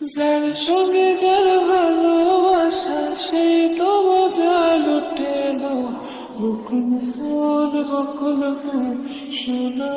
যার সঙ্গে যার ভালোবাসা সে তো মজা লুটে লো বকুল ফুল বকুল ফুল সোনা